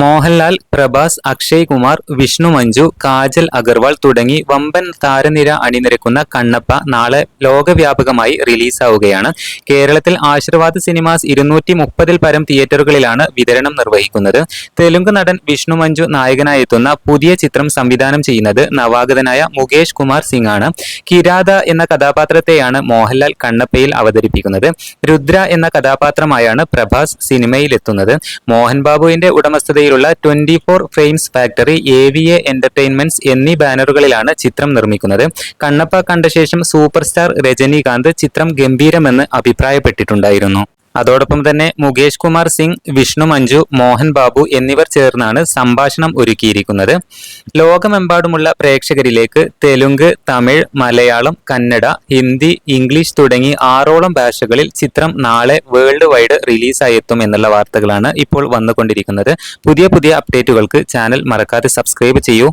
മോഹൻലാൽ പ്രഭാസ് അക്ഷയ് കുമാർ വിഷ്ണു മഞ്ജു കാജൽ അഗർവാൾ തുടങ്ങി വമ്പൻ താരനിര അണിനിരക്കുന്ന കണ്ണപ്പ നാളെ ലോകവ്യാപകമായി റിലീസാവുകയാണ്. കേരളത്തിൽ ആശീർവാദ് സിനിമാസ് ഇരുന്നൂറ്റി മുപ്പതിൽ പരം തിയേറ്ററുകളിലാണ് വിതരണം നിർവഹിക്കുന്നത്. തെലുങ്ക് നടൻ വിഷ്ണു മഞ്ജു നായകനായി എത്തുന്ന പുതിയ ചിത്രം സംവിധാനം ചെയ്യുന്നത് നവാഗതനായ മുകേഷ് കുമാർ സിംഗ് ആണ്. കിരാത എന്ന കഥാപാത്രത്തെയാണ് മോഹൻലാൽ കണ്ണപ്പയിൽ അവതരിപ്പിക്കുന്നത്. രുദ്ര എന്ന കഥാപാത്രമായാണ് പ്രഭാസ് സിനിമയിലെത്തുന്നത്. മോഹൻ ബാബുവിന്റെ ഉടമസ്ഥതയിലുള്ള twenty four frames factory A V A entertainments എന്നീ ബാനറുകളിലാണ് ചിത്രം നിർമ്മിക്കുന്നത്. കണ്ണപ്പ കണ്ട ശേഷം സൂപ്പർ സ്റ്റാർ രജനീകാന്ത് ചിത്രം ഗംഭീരമെന്ന് അഭിപ്രായപ്പെട്ടിട്ടുണ്ടായിരുന്നു. അതോടൊപ്പം തന്നെ മുകേഷ് കുമാർ സിംഗ് വിഷ്ണു മഞ്ജു മോഹൻ ബാബു എന്നിവർ ചേർന്നാണ് സംഭാഷണം ഒരുക്കിയിരിക്കുന്നത്. ലോകമെമ്പാടുമുള്ള പ്രേക്ഷകരിലേക്ക് തെലുങ്ക് തമിഴ് മലയാളം കന്നഡ ഹിന്ദി ഇംഗ്ലീഷ് തുടങ്ങി ആറോളം ഭാഷകളിൽ ചിത്രം നാളെ വേൾഡ് വൈഡ് റിലീസായി എത്തും എന്നുള്ള വാർത്തകളാണ് ഇപ്പോൾ വന്നുകൊണ്ടിരിക്കുന്നത്. പുതിയ പുതിയ അപ്ഡേറ്റുകൾക്ക് ചാനൽ മറക്കാതെ സബ്സ്ക്രൈബ് ചെയ്യൂ.